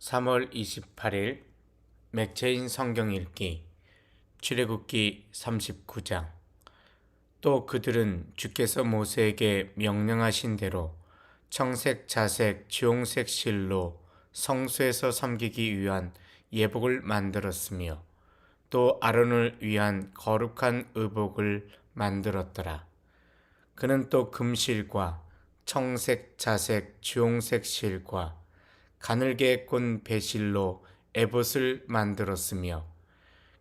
3월 28일 맥체인 성경 읽기 출애굽기 39장 또 그들은 주께서 모세에게 명령하신 대로 청색, 자색, 주홍색 실로 성소에서 섬기기 위한 예복을 만들었으며 또 아론을 위한 거룩한 의복을 만들었더라. 그는 또 금실과 청색, 자색, 주홍색 실과 가늘게 꼰 배실로 에봇을 만들었으며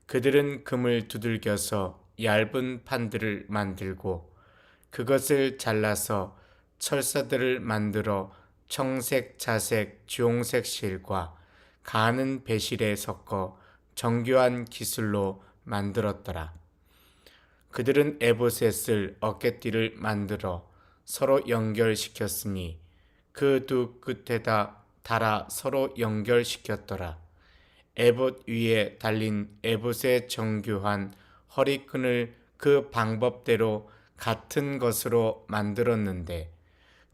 그들은 금을 두들겨서 얇은 판들을 만들고 그것을 잘라서 철사들을 만들어 청색, 자색, 주홍색 실과 가는 배실에 섞어 정교한 기술로 만들었더라. 그들은 에봇에 쓸 어깨띠를 만들어 서로 연결시켰으니 그 두 끝에다 달아 서로 연결시켰더라. 에봇 위에 달린 에봇의 정교한 허리끈을 그 방법대로 같은 것으로 만들었는데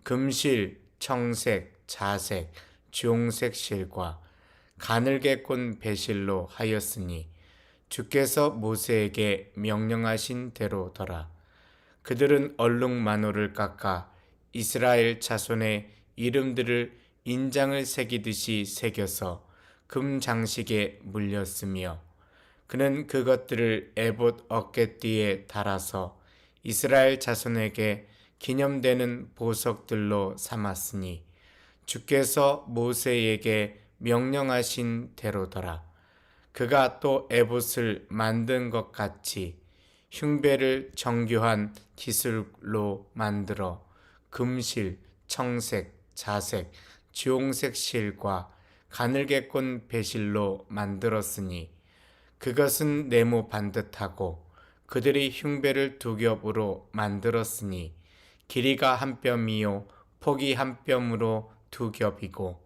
금실, 청색, 자색, 주홍색 실과 가늘게 꼰 배실로 하였으니 주께서 모세에게 명령하신 대로더라. 그들은 얼룩 마노를 깎아 이스라엘 자손의 이름들을 인장을 새기듯이 새겨서 금 장식에 물렸으며 그는 그것들을 에봇 어깨띠에 달아서 이스라엘 자손에게 기념되는 보석들로 삼았으니 주께서 모세에게 명령하신 대로더라. 그가 또 에봇을 만든 것 같이 흉배를 정교한 기술로 만들어 금실, 청색, 자색, 주홍색 실과 가늘게 꼰 배실로 만들었으니 그것은 네모 반듯하고 그들이 흉배를 두 겹으로 만들었으니 길이가 한 뼘이요 폭이 한 뼘으로 두 겹이고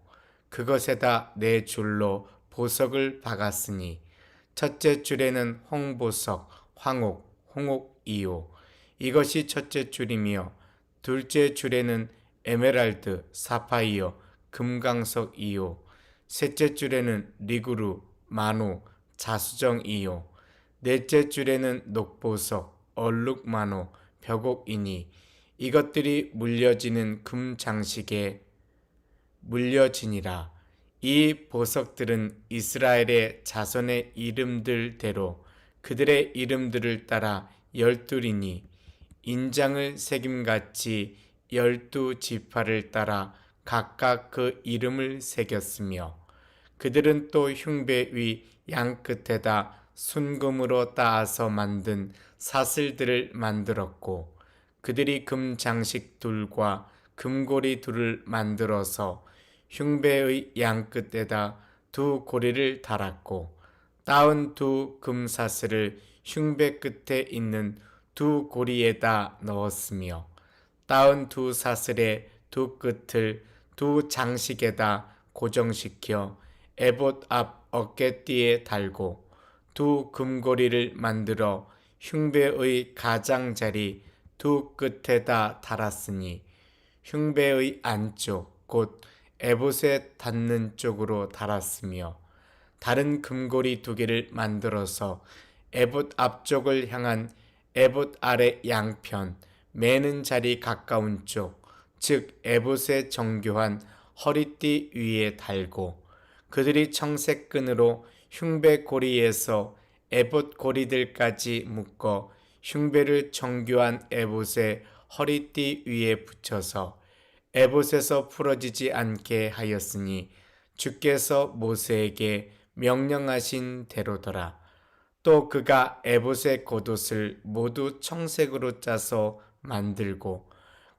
그것에다 네 줄로 보석을 박았으니 첫째 줄에는 홍보석, 황옥, 홍옥이요. 이것이 첫째 줄이며 둘째 줄에는 에메랄드, 사파이어, 금강석 이요. 셋째 줄에는 리구루, 마노, 자수정 이요. 넷째 줄에는 녹보석, 얼룩마노, 벽옥이니 이것들이 물려지는 금 장식에 물려지니라. 이 보석들은 이스라엘의 자손의 이름들대로 그들의 이름들을 따라 열둘이니 인장을 새김같이 열두 지파를 따라 각각 그 이름을 새겼으며 그들은 또 흉배 위 양 끝에다 순금으로 따서 만든 사슬들을 만들었고 그들이 금 장식 둘과 금고리 둘을 만들어서 흉배의 양 끝에다 두 고리를 달았고 따은 두 금사슬을 흉배 끝에 있는 두 고리에다 넣었으며 따은 두 사슬의 두 끝을 두 장식에다 고정시켜 에봇 앞 어깨띠에 달고 두 금고리를 만들어 흉배의 가장자리 두 끝에다 달았으니 흉배의 안쪽 곧 에봇에 닿는 쪽으로 달았으며 다른 금고리 두 개를 만들어서 에봇 앞쪽을 향한 에봇 아래 양편 매는 자리 가까운 쪽 즉 에봇의 정교한 허리띠 위에 달고 그들이 청색 끈으로 흉배 고리에서 에봇 고리들까지 묶어 흉배를 정교한 에봇의 허리띠 위에 붙여서 에봇에서 풀어지지 않게 하였으니 주께서 모세에게 명령하신 대로더라. 또 그가 에봇의 겉옷을 모두 청색으로 짜서 만들고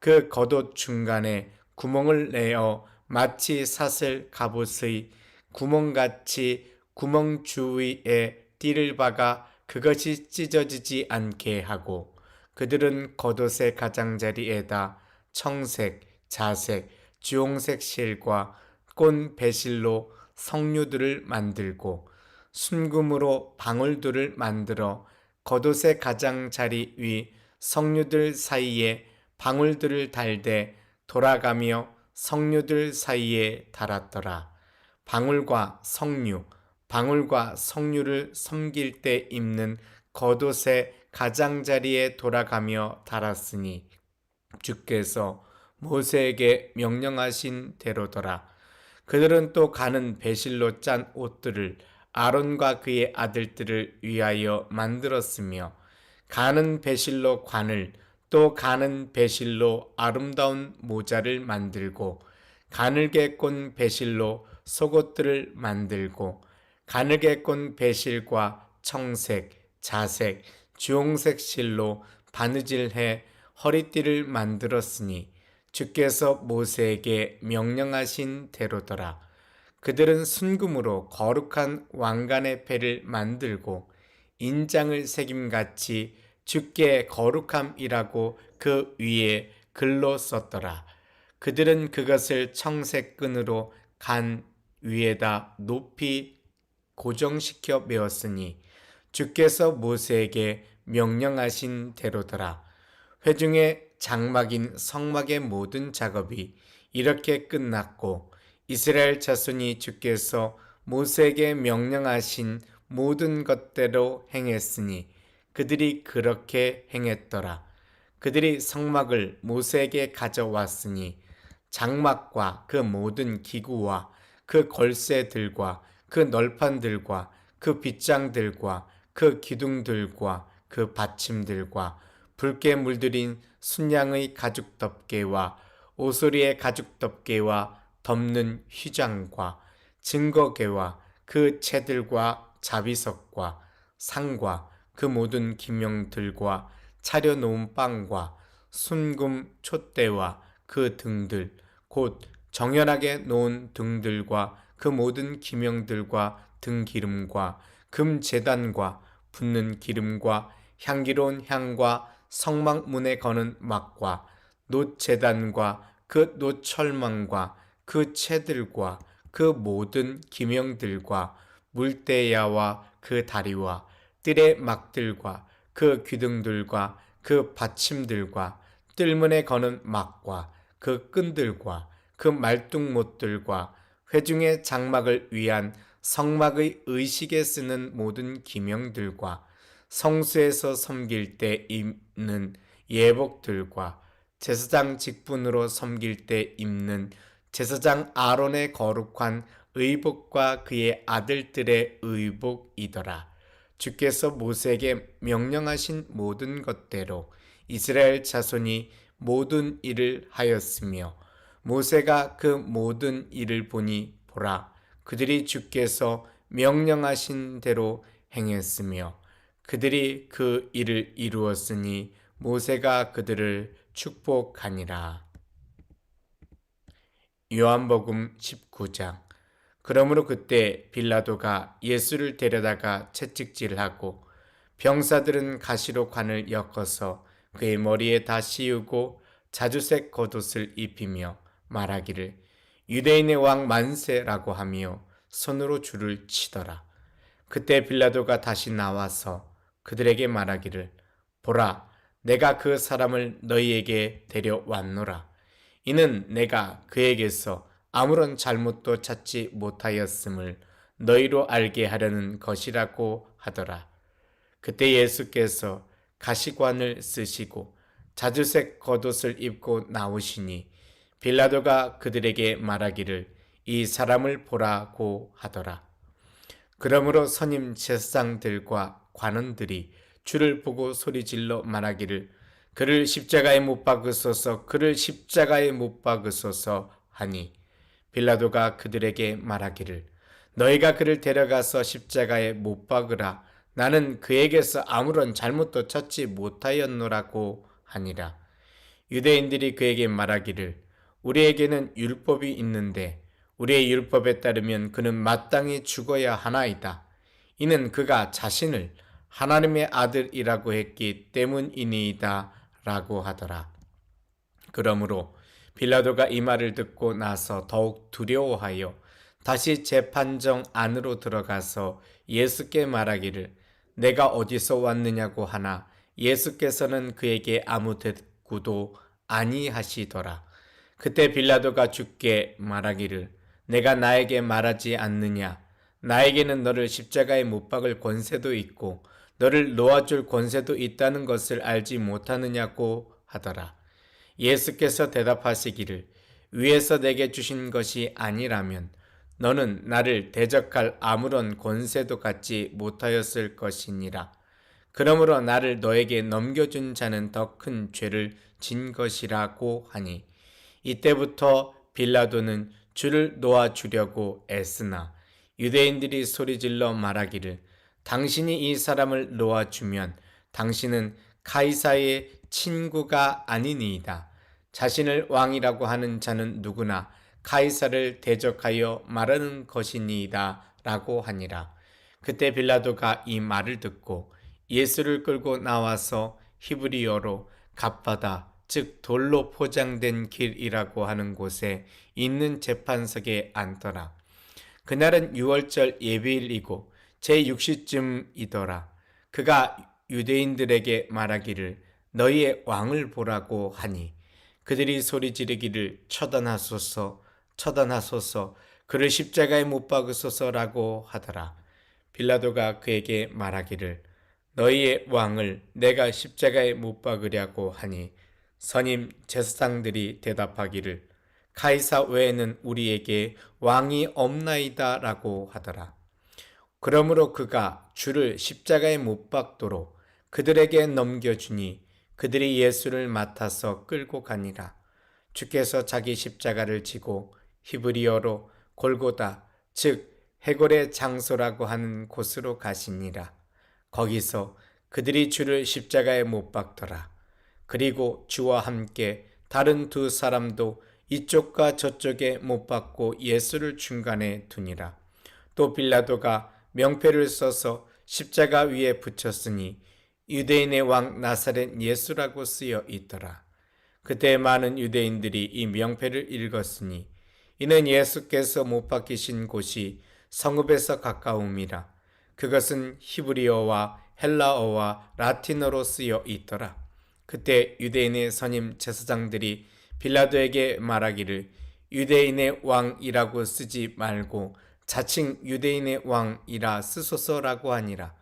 그 겉옷 중간에 구멍을 내어 마치 사슬 갑옷의 구멍같이 구멍 주위에 띠를 박아 그것이 찢어지지 않게 하고 그들은 겉옷의 가장자리에다 청색, 자색, 주홍색 실과 꼰 배실로 석류들을 만들고 순금으로 방울들을 만들어 겉옷의 가장자리 위 석류들 사이에 방울들을 달되 돌아가며 석류들 사이에 달았더라. 방울과 석류, 방울과 석류를 섬길 때 입는 겉옷의 가장자리에 돌아가며 달았으니 주께서 모세에게 명령하신 대로더라. 그들은 또 가는 배실로 짠 옷들을 아론과 그의 아들들을 위하여 만들었으며 가는 배실로 관을 또 가는 배실로 아름다운 모자를 만들고 가늘게 꼰 배실로 속옷들을 만들고 가늘게 꼰 배실과 청색, 자색, 주홍색 실로 바느질해 허리띠를 만들었으니 주께서 모세에게 명령하신 대로더라. 그들은 순금으로 거룩한 왕관의 패를 만들고 인장을 새김같이 주께 거룩함이라고 그 위에 글로 썼더라. 그들은 그것을 청색 끈으로 간 위에다 높이 고정시켜 메었으니 주께서 모세에게 명령하신 대로더라. 회중의 장막인 성막의 모든 작업이 이렇게 끝났고 이스라엘 자손이 주께서 모세에게 명령하신 모든 것대로 행했으니 그들이 그렇게 행했더라. 그들이 성막을 모세에게 가져왔으니 장막과 그 모든 기구와 그 걸쇠들과 그 널판들과 그 빗장들과 그 기둥들과 그 받침들과 붉게 물들인 순양의 가죽 덮개와 오소리의 가죽 덮개와 덮는 휘장과 증거개와 그 채들과 자비석과 상과 그 모든 기명들과 차려놓은 빵과 순금 촛대와 그 등들 곧 정연하게 놓은 등들과 그 모든 기명들과 등 기름과 금 제단과 붓는 기름과 향기로운 향과 성막문에 거는 막과 놋 제단과 그 놋철망과 그 채들과 그 모든 기명들과 물대야와 그 다리와 뜰의 막들과 그 귀등들과 그 받침들과 뜰문에 거는 막과 그 끈들과 그 말뚝못들과 회중의 장막을 위한 성막의 의식에 쓰는 모든 기명들과 성수에서 섬길 때 입는 예복들과 제사장 직분으로 섬길 때 입는 제사장 아론의 거룩한 의복과 그의 아들들의 의복이더라. 주께서 모세에게 명령하신 모든 것대로 이스라엘 자손이 모든 일을 하였으며 모세가 그 모든 일을 보니 보라 그들이 주께서 명령하신 대로 행했으며 그들이 그 일을 이루었으니 모세가 그들을 축복하니라. 요한복음 19장 그러므로 그때 빌라도가 예수를 데려다가 채찍질하고 병사들은 가시로 관을 엮어서 그의 머리에 다 씌우고 자주색 겉옷을 입히며 말하기를 유대인의 왕 만세라고 하며 손으로 줄을 치더라. 그때 빌라도가 다시 나와서 그들에게 말하기를 보라 내가 그 사람을 너희에게 데려왔노라. 이는 내가 그에게서 아무런 잘못도 찾지 못하였음을 너희로 알게 하려는 것이라고 하더라. 그때 예수께서 가시관을 쓰시고 자주색 겉옷을 입고 나오시니 빌라도가 그들에게 말하기를 이 사람을 보라고 하더라. 그러므로 선임 제사장들과 관원들이 주를 보고 소리질러 말하기를 그를 십자가에 못 박으소서 그를 십자가에 못 박으소서 하니 빌라도가 그들에게 말하기를 너희가 그를 데려가서 십자가에 못 박으라. 나는 그에게서 아무런 잘못도 찾지 못하였노라고 하니라. 유대인들이 그에게 말하기를 우리에게는 율법이 있는데 우리의 율법에 따르면 그는 마땅히 죽어야 하나이다. 이는 그가 자신을 하나님의 아들이라고 했기 때문이니이다. 라고 하더라. 그러므로 빌라도가 이 말을 듣고 나서 더욱 두려워하여 다시 재판정 안으로 들어가서 예수께 말하기를 내가 어디서 왔느냐고 하나 예수께서는 그에게 아무 대꾸도 아니하시더라. 그때 빌라도가 주께 말하기를 내가 나에게 말하지 않느냐 나에게는 너를 십자가에 못 박을 권세도 있고 너를 놓아줄 권세도 있다는 것을 알지 못하느냐고 하더라. 예수께서 대답하시기를 위에서 내게 주신 것이 아니라면 너는 나를 대적할 아무런 권세도 갖지 못하였을 것이니라. 그러므로 나를 너에게 넘겨준 자는 더 큰 죄를 진 것이라고 하니 이때부터 빌라도는 주를 놓아주려고 애쓰나 유대인들이 소리질러 말하기를 당신이 이 사람을 놓아주면 당신은 카이사의 친구가 아니니이다. 자신을 왕이라고 하는 자는 누구나 카이사를 대적하여 말하는 것이니이다. 라고 하니라. 그때 빌라도가 이 말을 듣고 예수를 끌고 나와서 히브리어로 갓바다, 즉 돌로 포장된 길이라고 하는 곳에 있는 재판석에 앉더라. 그날은 6월절 예배일이고 제6시쯤이더라. 그가 유대인들에게 말하기를 너희의 왕을 보라고 하니 그들이 소리 지르기를 처단하소서 처단하소서 그를 십자가에 못 박으소서라고 하더라. 빌라도가 그에게 말하기를 너희의 왕을 내가 십자가에 못 박으려고 하니 선임 제사장들이 대답하기를 카이사 외에는 우리에게 왕이 없나이다라고 하더라. 그러므로 그가 주를 십자가에 못 박도록 그들에게 넘겨주니 그들이 예수를 맡아서 끌고 가니라. 주께서 자기 십자가를 지고 히브리어로 골고다 즉 해골의 장소라고 하는 곳으로 가시니라. 거기서 그들이 주를 십자가에 못 박더라. 그리고 주와 함께 다른 두 사람도 이쪽과 저쪽에 못 박고 예수를 중간에 두니라. 또 빌라도가 명패를 써서 십자가 위에 붙였으니 유대인의 왕 나사렛 예수라고 쓰여 있더라. 그때 많은 유대인들이 이 명패를 읽었으니 이는 예수께서 못 박히신 곳이 성읍에서 가까움이라. 그것은 히브리어와 헬라어와 라틴어로 쓰여 있더라. 그때 유대인의 선임 제사장들이 빌라도에게 말하기를 유대인의 왕이라고 쓰지 말고 자칭 유대인의 왕이라 쓰소서라고 하니라.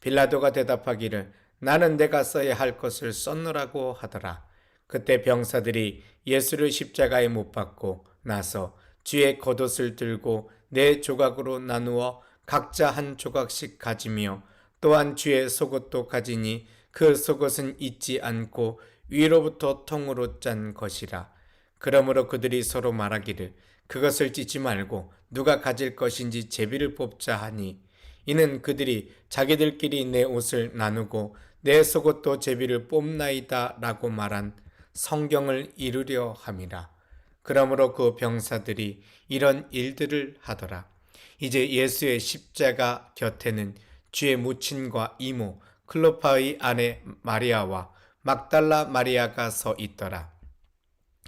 빌라도가 대답하기를 나는 내가 써야 할 것을 썼노라고 하더라. 그때 병사들이 예수를 십자가에 못 박고 나서 주의 겉옷을 들고 네 조각으로 나누어 각자 한 조각씩 가지며 또한 주의 속옷도 가지니 그 속옷은 잊지 않고 위로부터 통으로 짠 것이라. 그러므로 그들이 서로 말하기를 그것을 찢지 말고 누가 가질 것인지 제비를 뽑자 하니 이는 그들이 자기들끼리 내 옷을 나누고 내 속옷도 제비를 뽑나이다 라고 말한 성경을 이루려 함이라. 그러므로 그 병사들이 이런 일들을 하더라. 이제 예수의 십자가 곁에는 주의 무친과 이모 클로파의 아내 마리아와 막달라 마리아가 서 있더라.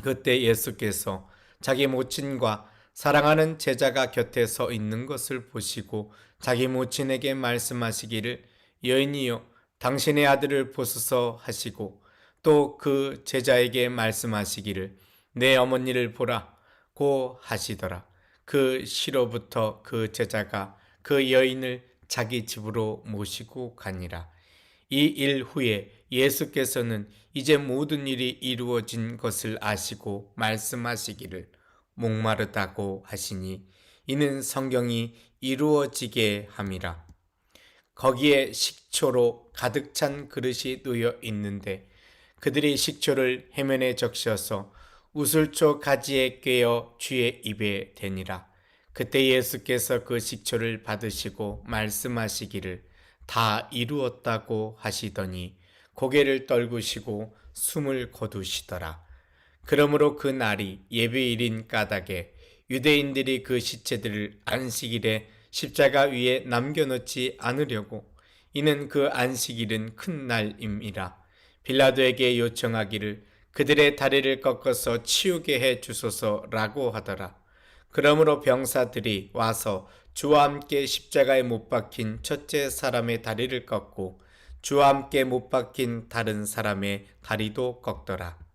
그때 예수께서 자기 모친과 사랑하는 제자가 곁에 서 있는 것을 보시고 자기 모친에게 말씀하시기를 여인이여 당신의 아들을 보소서 하시고 또 그 제자에게 말씀하시기를 내 어머니를 보라 고 하시더라. 그 시로부터 그 제자가 그 여인을 자기 집으로 모시고 가니라. 이 일 후에 예수께서는 이제 모든 일이 이루어진 것을 아시고 말씀하시기를 목마르다고 하시니 이는 성경이 이루어지게 함이라. 거기에 식초로 가득 찬 그릇이 놓여 있는데 그들이 식초를 해면에 적셔서 우슬초 가지에 꿰어 주의 입에 대니라. 그때 예수께서 그 식초를 받으시고 말씀하시기를 다 이루었다고 하시더니 고개를 떨구시고 숨을 거두시더라. 그러므로 그 날이 예배일인 까닭에 유대인들이 그 시체들을 안식일에 십자가 위에 남겨놓지 않으려고 이는 그 안식일은 큰 날임이라 빌라도에게 요청하기를 그들의 다리를 꺾어서 치우게 해 주소서라고 하더라. 그러므로 병사들이 와서 주와 함께 십자가에 못 박힌 첫째 사람의 다리를 꺾고 주와 함께 못 박힌 다른 사람의 다리도 꺾더라.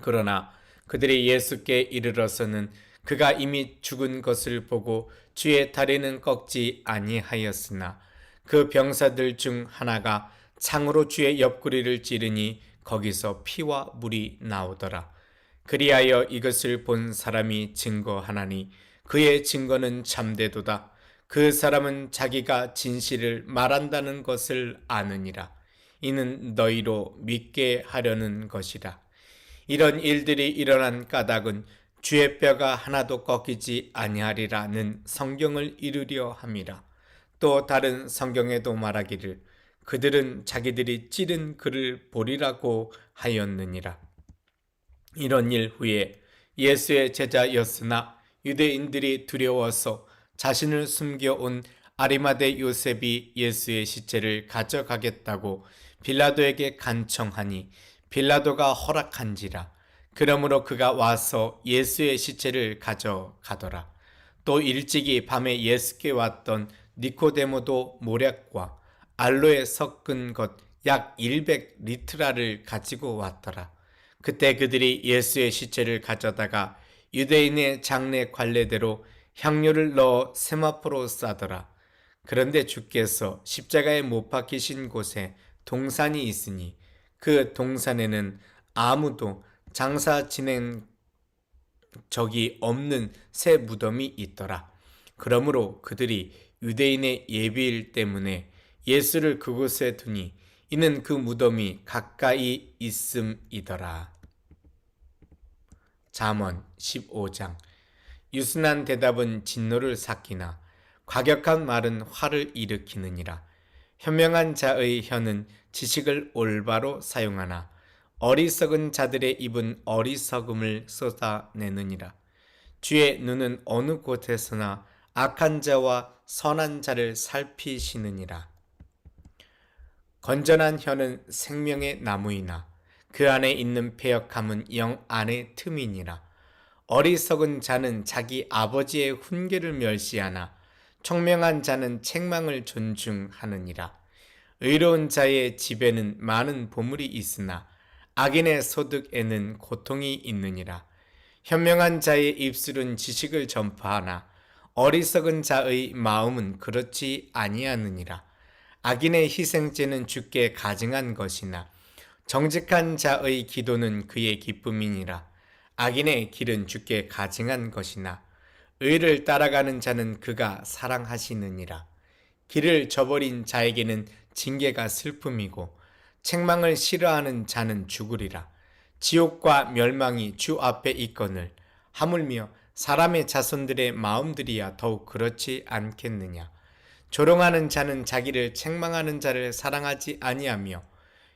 그러나 그들이 예수께 이르러서는 그가 이미 죽은 것을 보고 주의 다리는 꺾지 아니하였으나 그 병사들 중 하나가 창으로 주의 옆구리를 찌르니 거기서 피와 물이 나오더라. 그리하여 이것을 본 사람이 증거하나니 그의 증거는 참되도다. 그 사람은 자기가 진실을 말한다는 것을 아느니라. 이는 너희로 믿게 하려는 것이라. 이런 일들이 일어난 까닭은 주의 뼈가 하나도 꺾이지 아니하리라는 성경을 이루려 함이라. 또 다른 성경에도 말하기를 그들은 자기들이 찌른 그를 보리라고 하였느니라. 이런 일 후에 예수의 제자였으나 유대인들이 두려워서 자신을 숨겨온 아리마대 요셉이 예수의 시체를 가져가겠다고 빌라도에게 간청하니 빌라도가 허락한지라. 그러므로 그가 와서 예수의 시체를 가져가더라. 또 일찍이 밤에 예수께 왔던 니코데모도 모략과 알로에 섞은 것 약 100리트라를 가지고 왔더라. 그때 그들이 예수의 시체를 가져다가 유대인의 장례 관례대로 향료를 넣어 세마포로 싸더라. 그런데 주께서 십자가에 못 박히신 곳에 동산이 있으니 그 동산에는 아무도 장사 지낸 적이 없는 새 무덤이 있더라. 그러므로 그들이 유대인의 예비일 때문에 예수를 그곳에 두니 이는 그 무덤이 가까이 있음이더라. 잠언 15장 유순한 대답은 진노를 삭히나 과격한 말은 화를 일으키느니라. 현명한 자의 혀는 지식을 올바로 사용하나 어리석은 자들의 입은 어리석음을 쏟아내느니라. 주의 눈은 어느 곳에서나 악한 자와 선한 자를 살피시느니라. 건전한 혀는 생명의 나무이나 그 안에 있는 폐역함은 영 안의 틈이니라. 어리석은 자는 자기 아버지의 훈계를 멸시하나 총명한 자는 책망을 존중하느니라. 의로운 자의 집에는 많은 보물이 있으나 악인의 소득에는 고통이 있느니라. 현명한 자의 입술은 지식을 전파하나 어리석은 자의 마음은 그렇지 아니하느니라. 악인의 희생제는 주께 가증한 것이나 정직한 자의 기도는 그의 기쁨이니라. 악인의 길은 주께 가증한 것이나 의를 따라가는 자는 그가 사랑하시느니라. 길을 저버린 자에게는 징계가 슬픔이고 책망을 싫어하는 자는 죽으리라. 지옥과 멸망이 주 앞에 있거늘 하물며 사람의 자손들의 마음들이야 더욱 그렇지 않겠느냐. 조롱하는 자는 자기를 책망하는 자를 사랑하지 아니하며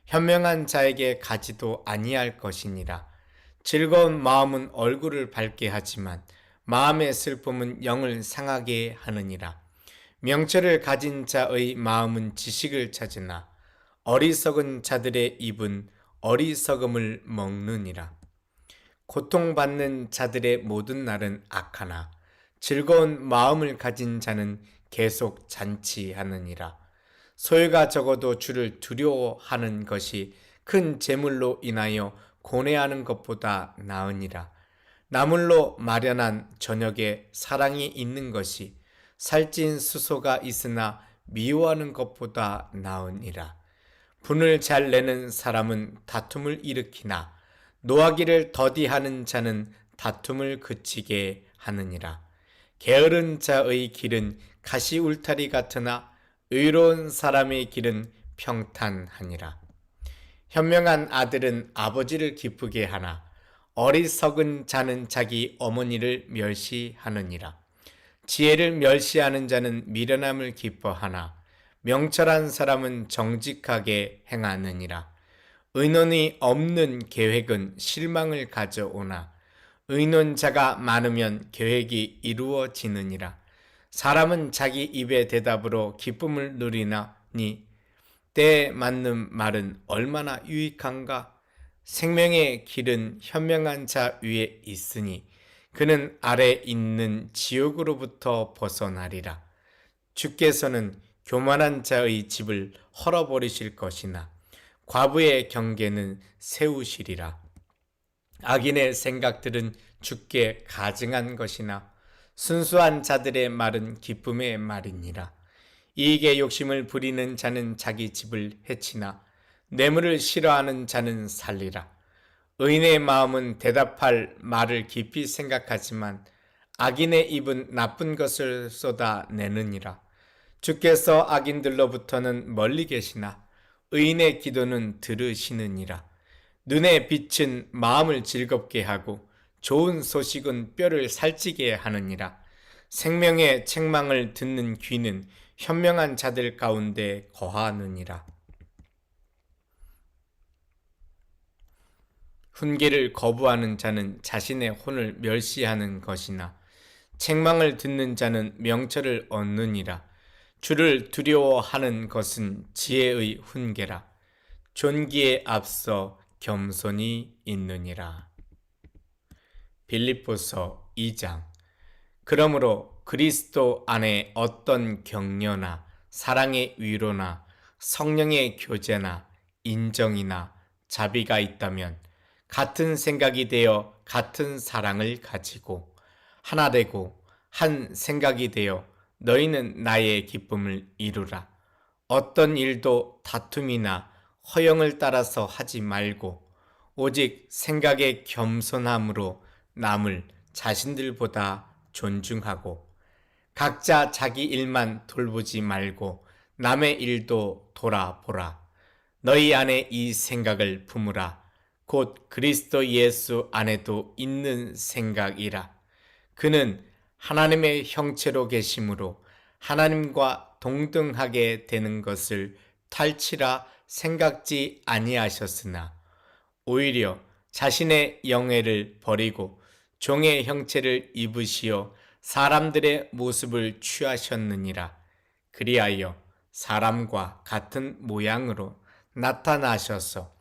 현명한 자에게 가지도 아니할 것이니라. 즐거운 마음은 얼굴을 밝게 하지만 마음의 슬픔은 영을 상하게 하느니라. 명철을 가진 자의 마음은 지식을 찾으나 어리석은 자들의 입은 어리석음을 먹느니라. 고통받는 자들의 모든 날은 악하나 즐거운 마음을 가진 자는 계속 잔치하느니라. 소유가 적어도 주를 두려워하는 것이 큰 재물로 인하여 고뇌하는 것보다 나으니라. 나물로 마련한 저녁에 사랑이 있는 것이 살찐 수소가 있으나 미워하는 것보다 나으니라. 분을 잘 내는 사람은 다툼을 일으키나 노하기를 더디하는 자는 다툼을 그치게 하느니라. 게으른 자의 길은 가시 울타리 같으나 의로운 사람의 길은 평탄하니라. 현명한 아들은 아버지를 기쁘게 하나 어리석은 자는 자기 어머니를 멸시하느니라. 지혜를 멸시하는 자는 미련함을 기뻐하나 명철한 사람은 정직하게 행하느니라. 의논이 없는 계획은 실망을 가져오나 의논자가 많으면 계획이 이루어지느니라. 사람은 자기 입의 대답으로 기쁨을 누리나니 때에 맞는 말은 얼마나 유익한가? 생명의 길은 현명한 자 위에 있으니 그는 아래 있는 지옥으로부터 벗어나리라. 주께서는 교만한 자의 집을 헐어버리실 것이나 과부의 경계는 세우시리라. 악인의 생각들은 주께 가증한 것이나 순수한 자들의 말은 기쁨의 말이니라. 이익에 욕심을 부리는 자는 자기 집을 해치나 뇌물을 싫어하는 자는 살리라. 의인의 마음은 대답할 말을 깊이 생각하지만 악인의 입은 나쁜 것을 쏟아내느니라. 주께서 악인들로부터는 멀리 계시나 의인의 기도는 들으시느니라. 눈의 빛은 마음을 즐겁게 하고 좋은 소식은 뼈를 살찌게 하느니라. 생명의 책망을 듣는 귀는 현명한 자들 가운데 거하느니라. 훈계를 거부하는 자는 자신의 혼을 멸시하는 것이나 책망을 듣는 자는 명철을 얻느니라. 주를 두려워하는 것은 지혜의 훈계라. 존귀에 앞서 겸손이 있느니라. 빌립보서 2장 그러므로 그리스도 안에 어떤 격려나 사랑의 위로나 성령의 교제나 인정이나 자비가 있다면 같은 생각이 되어 같은 사랑을 가지고 하나 되고 한 생각이 되어 너희는 나의 기쁨을 이루라. 어떤 일도 다툼이나 허영을 따라서 하지 말고 오직 생각의 겸손함으로 남을 자신들보다 존중하고 각자 자기 일만 돌보지 말고 남의 일도 돌아보라. 너희 안에 이 생각을 품으라. 곧 그리스도 예수 안에도 있는 생각이라. 그는 하나님의 형체로 계심으로 하나님과 동등하게 되는 것을 탈치라 생각지 아니하셨으나 오히려 자신의 영예를 버리고 종의 형체를 입으시어 사람들의 모습을 취하셨느니라. 그리하여 사람과 같은 모양으로 나타나셔서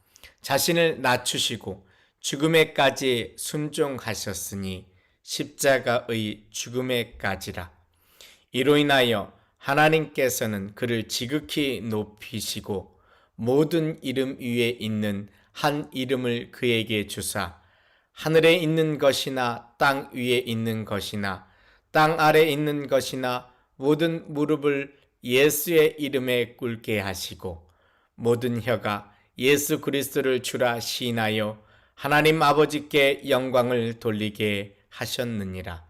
자신을 낮추시고 죽음에까지 순종하셨으니 십자가의 죽음에까지라. 이로 인하여 하나님께서는 그를 지극히 높이시고 모든 이름 위에 있는 한 이름을 그에게 주사 하늘에 있는 것이나 땅 위에 있는 것이나 땅 아래 있는 것이나 모든 무릎을 예수의 이름에 꿇게 하시고 모든 혀가 예수 그리스도를 주라 시인하여 하나님 아버지께 영광을 돌리게 하셨느니라.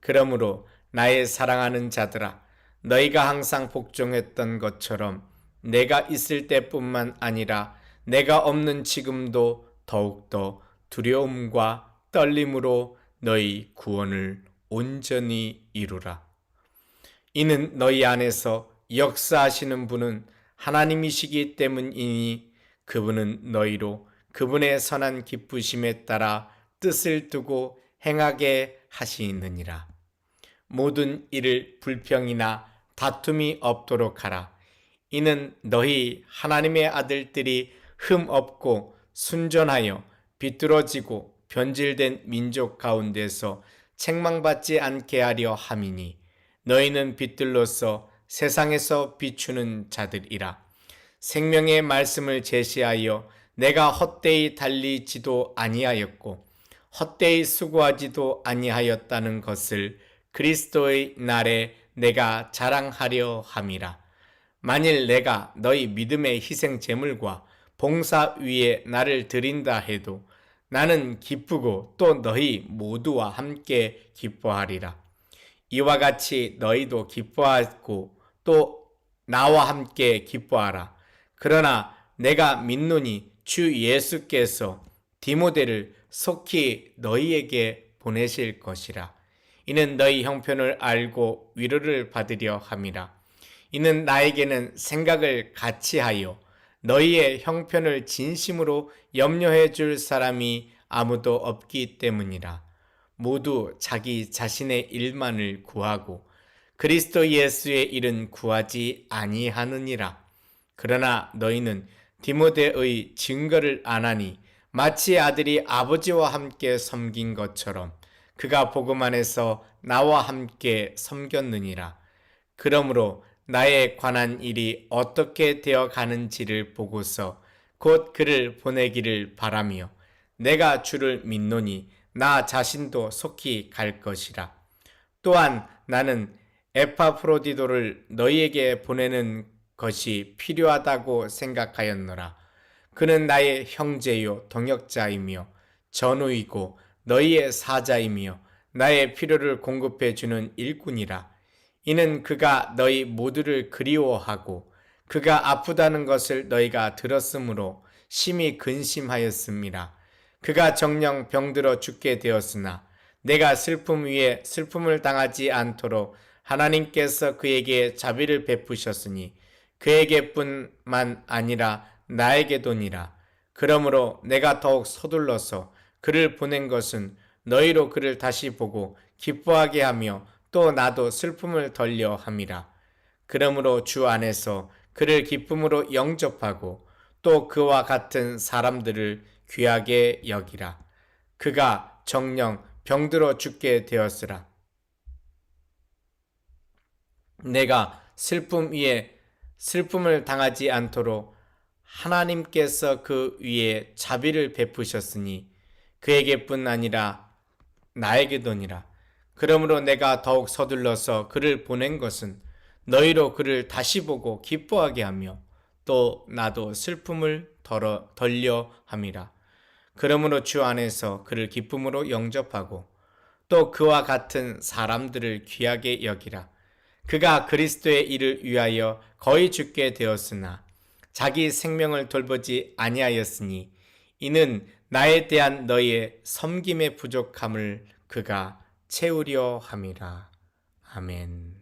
그러므로 나의 사랑하는 자들아 너희가 항상 복종했던 것처럼 내가 있을 때뿐만 아니라 내가 없는 지금도 더욱더 두려움과 떨림으로 너희 구원을 온전히 이루라. 이는 너희 안에서 역사하시는 분은 하나님이시기 때문이니 그분은 너희로 그분의 선한 기쁘심에 따라 뜻을 두고 행하게 하시느니라. 모든 일을 불평이나 다툼이 없도록 하라. 이는 너희 하나님의 아들들이 흠 없고 순전하여 비뚤어지고 변질된 민족 가운데서 책망받지 않게 하려 함이니 너희는 빛들로서 세상에서 비추는 자들이라. 생명의 말씀을 제시하여 내가 헛되이 달리지도 아니하였고 헛되이 수고하지도 아니하였다는 것을 그리스도의 날에 내가 자랑하려 함이라. 만일 내가 너희 믿음의 희생 제물과 봉사 위에 나를 드린다 해도 나는 기쁘고 또 너희 모두와 함께 기뻐하리라. 이와 같이 너희도 기뻐하고 또 나와 함께 기뻐하라. 그러나 내가 믿노니 주 예수께서 디모데를 속히 너희에게 보내실 것이라. 이는 너희 형편을 알고 위로를 받으려 함이라. 이는 나에게는 생각을 같이 하여 너희의 형편을 진심으로 염려해 줄 사람이 아무도 없기 때문이라. 모두 자기 자신의 일만을 구하고 그리스도 예수의 일은 구하지 아니하느니라. 그러나 너희는 디모데의 증거를 안하니 마치 아들이 아버지와 함께 섬긴 것처럼 그가 복음 안에서 나와 함께 섬겼느니라. 그러므로 나에 관한 일이 어떻게 되어 가는지를 보고서 곧 그를 보내기를 바라며 내가 주를 믿노니 나 자신도 속히 갈 것이라. 또한 나는 에파프로디도를 너희에게 보내는 것이 필요하다고 생각하였노라. 그는 나의 형제요 동역자이며 전우이고 너희의 사자이며 나의 필요를 공급해 주는 일꾼이라. 이는 그가 너희 모두를 그리워하고 그가 아프다는 것을 너희가 들었으므로 심히 근심하였습니다. 그가 정령 병들어 죽게 되었으나 내가 슬픔 위에 슬픔을 당하지 않도록 하나님께서 그에게 자비를 베푸셨으니 그에게뿐만 아니라 나에게도니라. 그러므로 내가 더욱 서둘러서 그를 보낸 것은 너희로 그를 다시 보고 기뻐하게 하며 또 나도 슬픔을 덜려 함이라. 그러므로 주 안에서 그를 기쁨으로 영접하고 또 그와 같은 사람들을 귀하게 여기라. 그가 정령 병들어 죽게 되었으라. 내가 슬픔 위에 슬픔을 당하지 않도록 하나님께서 그 위에 자비를 베푸셨으니 그에게뿐 아니라 나에게도니라. 그러므로 내가 더욱 서둘러서 그를 보낸 것은 너희로 그를 다시 보고 기뻐하게 하며 또 나도 슬픔을 덜어, 덜려 함이라. 그러므로 주 안에서 그를 기쁨으로 영접하고 또 그와 같은 사람들을 귀하게 여기라. 그가 그리스도의 일을 위하여 거의 죽게 되었으나 자기 생명을 돌보지 아니하였으니 이는 나에 대한 너희의 섬김의 부족함을 그가 채우려 함이라. 아멘.